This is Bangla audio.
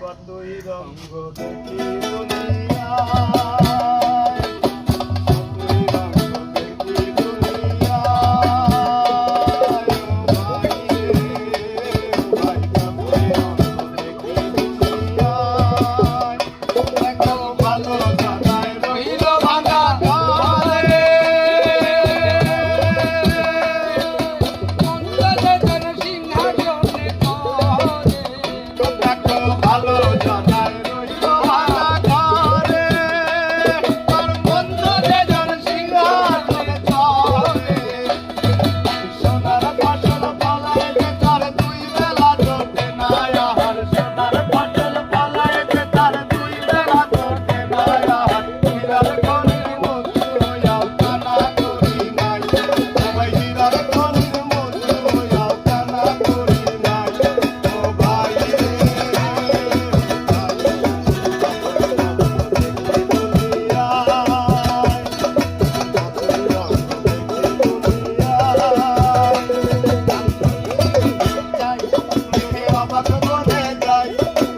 কতই রঙ্গ দেখি দুনিয়া পথ মনে যায়